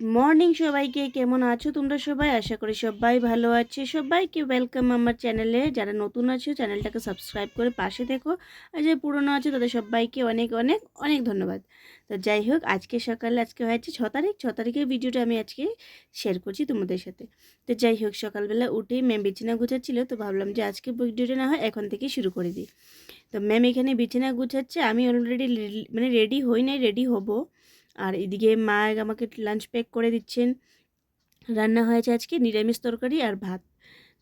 Morning সবাইকে কেমন আছো? তোমরা সবাই? আশা করি সবাই ভালো আছে। সবাইকে ওয়েলকাম আমার চ্যানেলে যারা নতুন আছো চ্যানেলটাকে সাবস্ক্রাইব করে পাশে দেখো আর যে পুরনো আছে, তাদের সবাইকে অনেক অনেক অনেক ধন্যবাদ। তো যাই হোক, আজকে সকালে, আজকে হয়েছে ছ তারিখ। ছ তারিখের ভিডিওটা আমি আজকে শেয়ার করছি তোমাদের সাথে। তো যাই হোক, সকালবেলা উঠেই ম্যাম বিছানা গুছাচ্ছিল। তো ভাবলাম যে আজকে ভিডিওটা না হয় এখন থেকে শুরু করে দিই। তো ম্যাম এখানে বিছানা গুছাচ্ছে। আমি অলরেডি মানে রেডি হই নাই রেডি হব। আর এদিকে মা আমাকে লাঞ্চ প্যাক করে দিচ্ছেন। রান্না হয়েছে আজকে নিরামিষ তরকারি আর ভাত।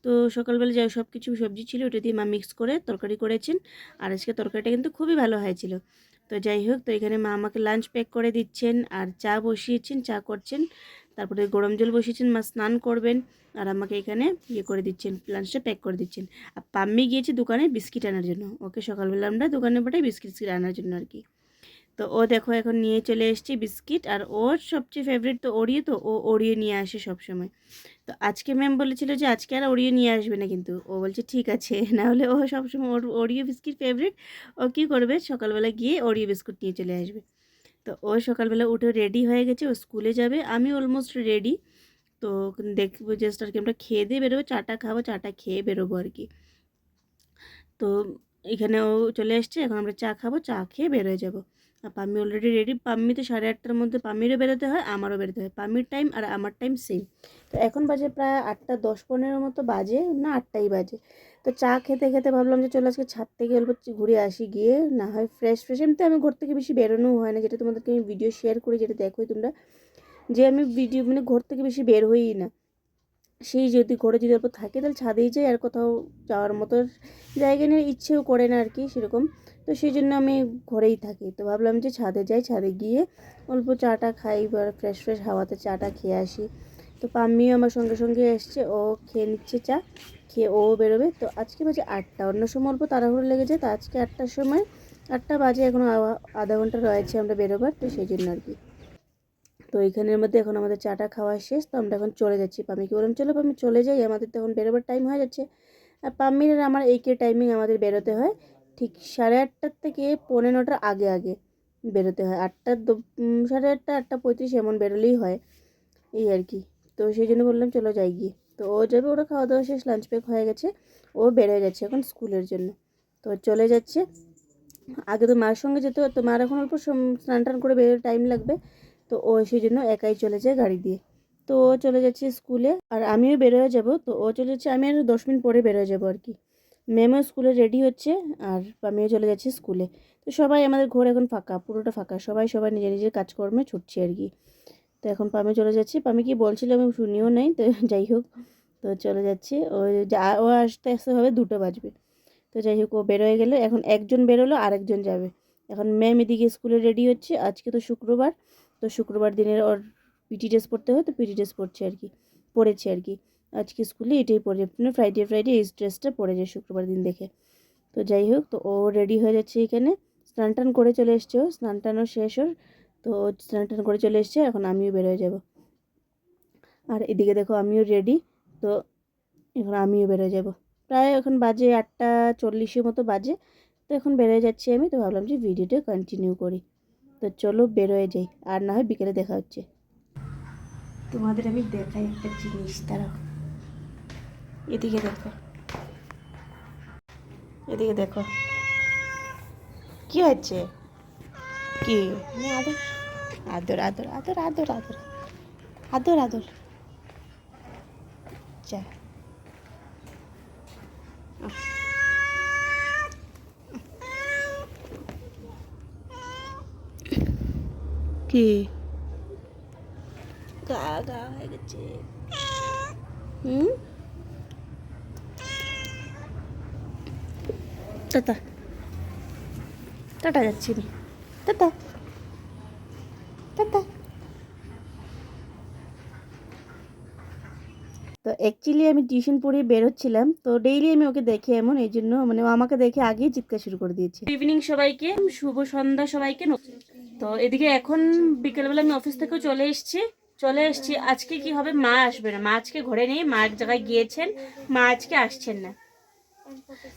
তো সকালবেলা যা সব কিছু সবজি ছিল ওটা দিয়ে মা মিক্স করে তরকারি করেছেন। আর আজকে তরকারিটা কিন্তু খুবই ভালো হয়েছিল। তো যাই হোক, তো এখানে মা আমাকে লাঞ্চ প্যাক করে দিচ্ছেন আর চা বসিয়েছেন, চা করছেন। তারপরে গরম জল বসিয়েছেন, মা স্নান করবেন আর আমাকে এখানে ইয়ে করে দিচ্ছেন লাঞ্চটা প্যাক করে দিচ্ছেন। আর পাম্মি গিয়েছে দোকানে বিস্কিট আনার জন্য। ওকে সকালবেলা আমরা দোকানে পাঠাই বিস্কিট আনার জন্য আর কি। তো ও দেখো এখন নিয়ে চলে এসছে বিস্কিট আর ওর সবচেয়ে ফেভারিট তো ওরিয়ে তো ও ওড়িয়ে নিয়ে আসে সব সময় তো আজকে ম্যাম বলেছিল যে আজকে আর ওড়িয়ে নিয়ে আসবে না কিন্তু, ও বলছে ঠিক আছে, নাহলে ও সবসময় ওর ওরিও বিস্কিট ফেভারিট ও কী করবে? সকালবেলা গিয়ে ওরিও বিস্কুট নিয়ে চলে আসবে। তো ও সকালবেলা উঠে রেডি হয়ে গেছে, ও স্কুলে যাবে, আমি অলমোস্ট রেডি তো দেখব জাস্ট আর কি আমরা খেয়ে দিয়ে বেরোবো, চাটা খাব, চাটা খেয়ে বেরোবো আর কি তো এখানে ও চলে এসছে, এখন আমরা চা খাব, চা খেয়ে বেরোয় যাব। পাম্মি অলরেডি রেডি পাম্মি তো সাড়ে আটটার মধ্যে পাম্মিরও বেরোতে হয়, আমারও বেরোতে হয়। পাম্মির টাইম আর আমার টাইম সেম তো এখন বাজে প্রায় আটটা দশ পনেরো মতো বাজে, না আটটাই বাজে। তো চা খেতে খেতে ভাবলাম যে চলো আজকে ছাদ থেকে অল্প ঘুরে আসি গিয়ে, না হয় ফ্রেশ ফ্রেশ এমনিতে আমি ঘর থেকে বেশি বেরোনোও হয় না, যেটা তোমাদেরকে আমি ভিডিও শেয়ার করি, যেটা দেখোই তোমরা। যে আমি ভিডিও মানে ঘর থেকে বেশি বের হই না। সেই যদি ঘরে যদি অল্প থাকে, তাহলে ছাদেই যাই, আর কোথাও যাওয়ার মতো জায়গা নিয়ে ইচ্ছেও করে না আর কি, সেরকম। তো সেই জন্য আমি ঘরেই থাকি। তো ভাবলাম যে ছাদে যাই, ছাদে গিয়ে অল্প চাটা খাই, বা ফ্রেশ ফ্রেশ হাওয়াতে চাটা খেয়ে আসি। তো পাম্মিও আমার সঙ্গে সঙ্গে এসছে, ও খেয়ে নিচ্ছে চা, খেয়ে ও বেরোবে। তো আজকে বাজে আটটা, অন্য সময় অল্প তাড়াহুড়ো লেগে যায়, তো আজকে আটটার সময় আটটা বাজে এখনও আধা ঘণ্টা রয়েছে আমরা বেরোবার, তো সেই জন্য আর কি। তো এইখানের মধ্যে এখন আমাদের চাটা খাওয়া শেষ, তো আমরা এখন চলে যাচ্ছি পাম্মিকে। বললাম, চলো পাম্মি চলে যাই, আমাদের তো এখন বেরোবার টাইম হয়ে যাচ্ছে। আর পাম্মির আমার এইকে টাইমিং আমাদের বেরোতে হয়। ঠিক সাড়ে আটটার থেকে পৌনে নটার আগে আগে বেরোতে হয়। আটটা সাড়ে আটটা আটটা পঁয়ত্রিশ এমন বেরোলেই হয়। এই আর কি। তো সেই জন্য বললাম চলো যাই গিয়ে। তো ও যাবে, ওরা খাওয়া দাওয়া শেষ লাঞ্চ প্যাক হয়ে গেছে। ও বেরোয় যাচ্ছে এখন স্কুলের জন্য। তো চলে যাচ্ছে। আগে তো মার সঙ্গে যেত তো মার এখন অল্প স্নান টান করে বেরোতে টাইম লাগবে। তো ও সেই জন্য একাই চলে যায় গাড়ি দিয়ে। তো ও চলে যাচ্ছে স্কুলে আর আমিও বেরোয় যাব। তো ও চলে যাচ্ছে, আমি আর দশ মিনিট পরে বেরোয় যাব আর কি। ম্যামও স্কুলে রেডি হচ্ছে আর আমিও চলে যাচ্ছি স্কুলে। তো সবাই আমাদের ঘর এখন ফাঁকা, পুরোটা ফাঁকা। সবাই সবাই নিজের নিজের কাজকর্মে ছুটছে আর কি। তো এখন পামে চলে যাচ্ছি। পামে কি বলছিল আমি শুনিও নাই, তো যাই হোক। তো চলে যাচ্ছি। ও যা, ও আসতে আসতে হবে দুটো বাজবে। তো যাই হোক, ও বেরোয় গেলে। এখন একজন বেরোলো, আরেকজন যাবে। এখন ম্যাম এদিকে স্কুলে রেডি হচ্ছে। আজকে তো শুক্রবার। তো শুক্রবার দিনের ওর পিটি ড্রেস পরতে হয়, তো পিটি ড্রেস পরছে আর কি পরেছে আর কি। আজকে স্কুলে এটাই পরে মানে ফ্রাইডে ফ্রাইডে এই ড্রেসটা পরে যায় শুক্রবার দিন দেখে। তো যাই হোক, তো ও রেডি হয়ে যাচ্ছে এখানে। স্নান টান করে চলে এসছে ও, স্নান টানও শেষ ওর। তো স্নান টান করে চলে এসছে, এখন আমিও বেরোয় যাব। আর এদিকে দেখো আমিও রেডি তো এখন আমিও বেরোয় যাব। প্রায় এখন বাজে আটটা চল্লিশের মতো বাজে, তো এখন বেরোয় যাচ্ছি আমি, তো ভাবলাম যে ভিডিওটা কন্টিনিউ করি। তো চলো বেরোয় যাই, আর না হয় বিকেলে দেখা হচ্ছে। তোমাদের আমি দেখাই একটা জিনিস তারা এদিকে দেখো। এদিকে দেখো। কি হচ্ছে? কি? আদর। আদর আদর আদর আদর আদর। আদর আদর। যা। কি? গা গা হয়ে গেছে। হুম? টাটা। যাচ্ছি টাটা। টাটা। তো অ্যাকচুয়ালি আমি টিউশন পড়িয়ে বেরোচ্ছিলাম তো ডেইলি আমি ওকে দেখে এমন, এই জন্য মানে আমাকে দেখে আগেই চিৎকার শুরু করে দিয়েছে। ইভিনিং সবাইকে, শুভ সন্ধ্যা সবাইকে। তো এদিকে এখন বিকেলবেলা আমি অফিস থেকেও চলে এসেছি চলে এসেছি। আজকে কি হবে? মা আসবে না। মা আজকে ঘরে নেই, মা এক জায়গায় গিয়েছেন, মা আজকে আসছেন না।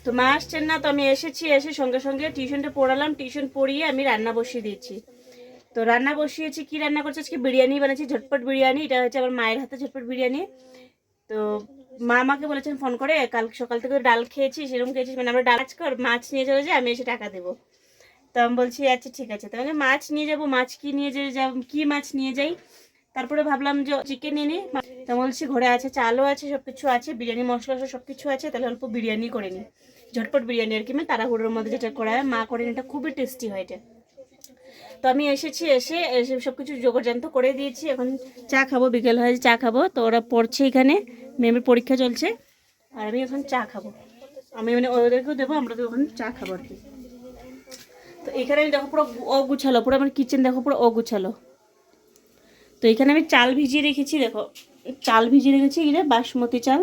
তো মা আসছেন না, তো আমি এসেছি, এসে সঙ্গে সঙ্গে টিউশনটা পড়ালাম, টিউশন পড়িয়ে আমি রান্না বসিয়ে দিয়েছি। তো রান্না বসিয়েছি, কি রান্না করছি? আজকে বিরিয়ানি বানাচ্ছি ঝটপট বিরিয়ানি, এটা হচ্ছে আমার মায়ের হাতে ঝটপট বিরিয়ানি। তো মা আমাকে বলেছেন ফোন করে, কাল সকাল থেকে ডাল খেয়েছি সেরকম খেয়েছিস মানে আমরা ডাল কর মাছ নিয়ে চলে যাই, আমি এসে টাকা দেবো। তো আমি বলছি আচ্ছা ঠিক আছে, তাহলে মাছ নিয়ে যাব, মাছ কি নিয়ে যে যাব কি মাছ নিয়ে যাই? তারপরে ভাবলাম যে চিকেন এনে তা বলছি, ঘরে আছে, চালও আছে সব কিছু আছে, বিরিয়ানি, মশলা সব কিছু আছে, তাহলে অল্প বিরিয়ানি করে নিই ঝটপট বিরিয়ানি আর কি মানে তাড়াহুড়োর মধ্যে যেটা করা হয়। মা করেন, এটা খুবই টেস্টি হয় এটা। তো আমি এসেছি, এসে এসে সব কিছু জোগাড়যন্ত্র করে দিয়েছি। এখন চা খাব, বিকেল হয়ে চা খাব। তো ওরা পড়ছে এখানে, মেমের পরীক্ষা চলছে। আর আমি এখন চা খাব। আমি মানে ওদেরকেও দেবো, আমরা তো ওখানে চা খাব আর কি। তো এখানে আমি দেখো পুরো অগুছালো, পুরো আমার কিচেন দেখো পুরো অগুছালো। তো এখানে আমি চাল ভিজিয়ে রেখেছি, দেখো। চাল ভিজিয়ে রেখেছি এটা বাসমতি চাল।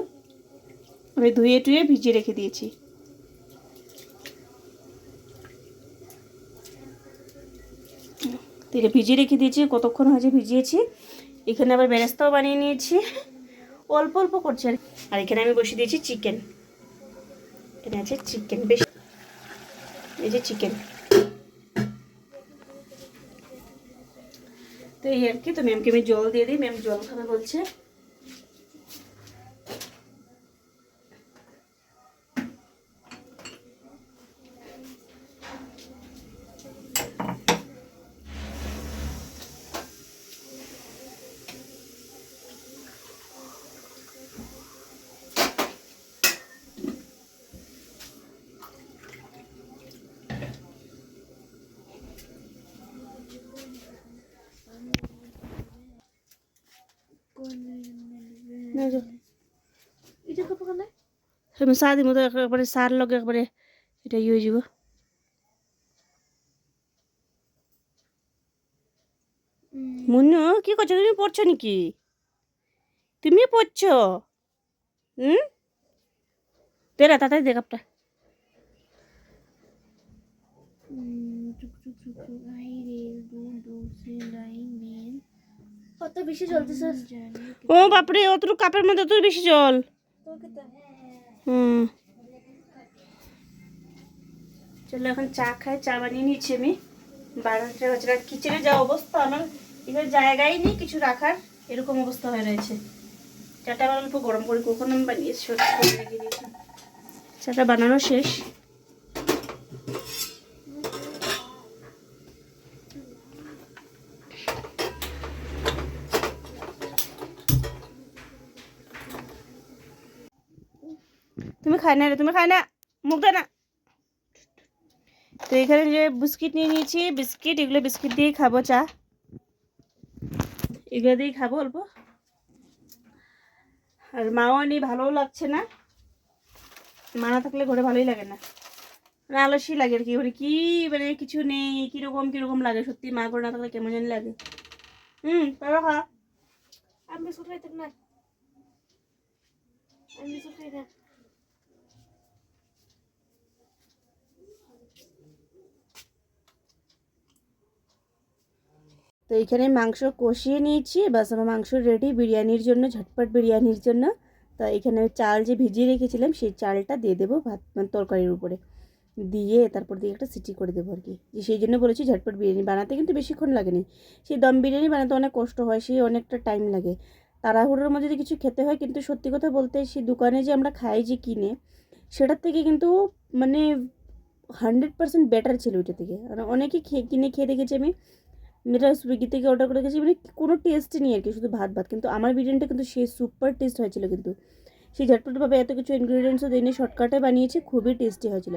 আমি ধুয়ে টুয়ে ভিজিয়ে রেখে দিয়েছি। এটা ভিজিয়ে রেখে দিয়েছি, কতক্ষণ হয়েছে ভিজিয়েছি। এখানে আবার বেরেস্তাও বানিয়ে নিয়েছি। অল্প অল্প করছি আর এখানে আমি বসিয়ে দিয়েছি চিকেন এখানে আছে চিকেন বেশ। এই যে চিকেন তো এই আর কি তো ম্যামকে আমি জল দিয়ে দিই। ম্যাম জল খাবে বলছে। না যাও এটা কত করে আমি চা দিব তো একবারে সার লগে একবারে এটা ইয়ে যাব। মুন্নু কি করছ? তুমি পড়ছো নাকি? তুমি পড়ছো? হুম তেরা তাড়াতাড়ি দে কত বেশি চলতেছে ও বাপরে অতটুকু কাপের মধ্যে অত বেশি জল। হুম। চলো এখন চা খাই চা বানিয়ে নিচ্ছি আমি। বারোটা বাজে কিচেনে যা অবস্থা আমার এখানে জায়গাই নেই কিছু রাখার এরকম অবস্থা হয়ে রয়েছে। চাটা আবার অল্প গরম করে কখন আমি বানিয়েছি রেখে দিয়েছি। চাটা বানানো শেষ। তুমি খাই না রে, তুমি খাই না। মুখ না। তো এখানে যে বিস্কিট নিয়ে নিয়েছি, বিস্কিট, এগুলো বিস্কিট দিয়েই খাব চা। এগুলো দিয়েই খাব অল্প। আর মাও নেই, ভালোও লাগছে না। মা না থাকলে ঘরে ভালোই লাগে না। মানে আলসি লাগে আর কি, ঘরে কি মানে কিছু নেই, কীরকম কীরকম লাগে, সত্যি মা করে না থাকলে কেমন জানি লাগে। হুম তারপর খা। আমি বিস্কুট না। আমি বিস্কুট খাই না। তো এখানে মাংস কষিয়ে নিয়েছি বাস আমার মাংস রেডি বিরিয়ানির জন্য, ঝটপট বিরিয়ানির জন্য। তো এখানে চাল যে ভিজিয়ে রেখেছিলাম, সেই চালটা দিয়ে দেবো ভাত মানে তরকারির উপরে। দিয়ে তারপর দিয়ে একটা সিটি করে দেবো আর কি। যে সেই জন্য বলেছি ঝটপট বিরিয়ানি বানাতে, কিন্তু বেশিক্ষণ লাগেনি। সেই দম বিরিয়ানি বানাতে অনেক কষ্ট হয়, সেই অনেকটা টাইম লাগে। তাড়াহুড়োর মধ্যে যদি কিছু খেতে হয়, কিন্তু সত্যি কথা বলতে সেই দোকানে যে আমরা খাই যে কিনে, সেটার থেকে কিন্তু মানে হান্ড্রেড পার্সেন্ট বেটার ছিল ওইটা থেকে। আর অনেকে খেয়ে কিনে খেয়ে দেখেছি আমি যেটা সুইগি থেকে অর্ডার করে গেছি মানে কোনো টেস্টই নেই আর কি, শুধু ভাত ভাত। কিন্তু আমার বিরিয়ানিটা কিন্তু সে সুপার টেস্ট হয়েছিল কিন্তু। সেই ঝটপটভাবে এত কিছু ইনগ্রিডিয়েন্টসও দিইনি শর্টকাটে বানিয়েছি, খুবই টেস্টি হয়েছিল।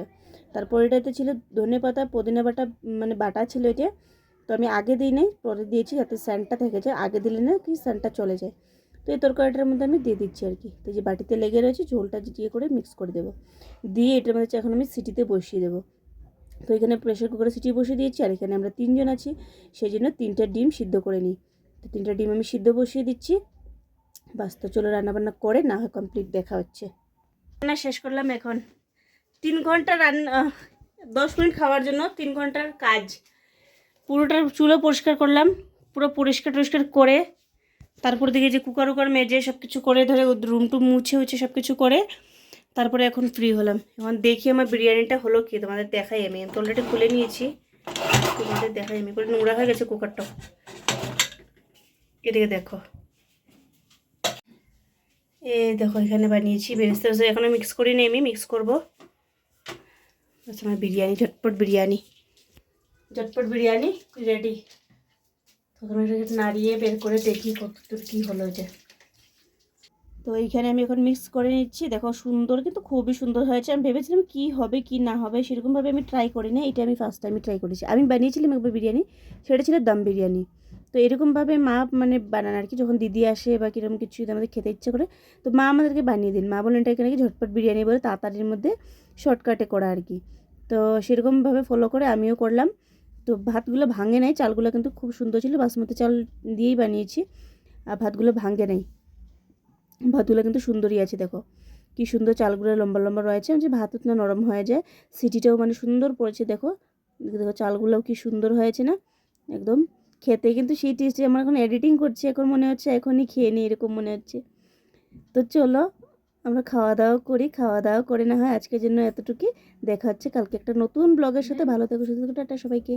তারপর এটাতে ছিল ধনে পাতা, পুদিনা বাটা মানে বাটা ছিল এটা। তো আমি আগে দিই নাই পরে দিয়েছি, যাতে স্যান্ডটা থেকে যায়। আগে দিলে না কি স্যান্ডটা চলে যায়। তো এই তরকারিটার মধ্যে আমি দিয়ে দিচ্ছি আর কি। তো যে বাটিতে লেগে রয়েছে, ঝোলটা দিয়ে করে মিক্স করে দেবো। দিয়ে এটার মধ্যে এখন আমি সিটিতে বসিয়ে দেবো। তো এখানে প্রেশার কুকারে সিটি বসিয়ে দিয়েছি, আর এখানে আমরা তিনজন আছি, সেই জন্য তিনটা ডিম সিদ্ধ করে নিই। তো তিনটা ডিম আমি সিদ্ধ বসিয়ে দিচ্ছি। বাস, তো চলো রান্নাবান্না করে না হয় কমপ্লিট দেখা হচ্ছে। রান্না শেষ করলাম এখন। তিন ঘণ্টা রান্না, দশ মিনিট খাওয়ার জন্য তিন ঘণ্টার কাজ। পুরোটা চুলো পরিষ্কার করলাম, পুরো পরিষ্কার টরিষ্কার করে তারপর দেখি যে কুকার উকার মেজে সব কিছু করে ধরে রুম টুম মুছে উছে সব কিছু করে। তারপরে এখন ফ্রি হলাম। এখন দেখি আমার বিরিয়ানিটা হলো কি, তোমাদের দেখাই আমি। তলাটা খুলে নিয়েছি। তোমাদের দেখাই আমি। করে নোংরা হয়ে গেছে কুকারটা। এদিকে দেখো। এই দেখো, এখানে বানিয়েছি বেরেস্তা। এখনও মিক্স করিনি আমি মিক্স করব। আচ্ছা আমার বিরিয়ানি, ঝটপট বিরিয়ানি। ঝটপট বিরিয়ানি রেডি নাড়িয়ে বের করে দেখি কতদূর কী হলো যে। তো এইখানে আমি এখন মিক্স করে নিচ্ছি। দেখো সুন্দর, কিন্তু খুবই সুন্দর হয়েছে। আমি ভেবেছিলাম কি হবে, কি না হবে, সেরকমভাবে আমি ট্রাই করি না এটা আমি ফার্স্ট টাইম ট্রাই করেছি। আমি বানিয়েছিলাম একবার বিরিয়ানি, সেটা ছিল দম বিরিয়ানি। তো এরকমভাবে মা মানে বানান আর কি, যখন দিদি আসে বা কীরকম কিছু যদি আমাদের খেতে ইচ্ছে করে, তো মা আমাদেরকে বানিয়ে দিন। মা বলেন এটাকে নাকি ঝটপট বিরিয়ানি বলে তাড়াতাড়ির মধ্যে শর্টকাটে করা আর কি। তো সেরকমভাবে ফলো করে আমিও করলাম। তো ভাতগুলো ভাঙে নাই, চালগুলো কিন্তু খুব সুন্দর ছিল, বাসমতি চাল দিয়েই বানিয়েছি, আর ভাতগুলো ভাঙে নাই। ভাতগুলো কিন্তু সুন্দরই আছে, দেখো। কি সুন্দর চালগুলো লম্বা লম্বা রয়েছে, যে ভাত না নরম হয়ে যায়, সিটিটাও মানে সুন্দর পড়েছে, দেখো। দেখো, চালগুলোও কি সুন্দর হয়েছে না? একদম। খেতে কিন্তু সেই টেস্টে আমার এখন এডিটিং করছি, এখন মনে হচ্ছে এখনই খেয়ে নিই, এরকম মনে হচ্ছে। তো চলো আমরা খাওয়া দাওয়া করি খাওয়া দাওয়া করে না হয় আজকের জন্য এতটুকুই। দেখা হচ্ছে কালকে একটা নতুন ব্লগের সাথে। ভালো থেকো সুস্থ থেকো টাটা সবাইকে।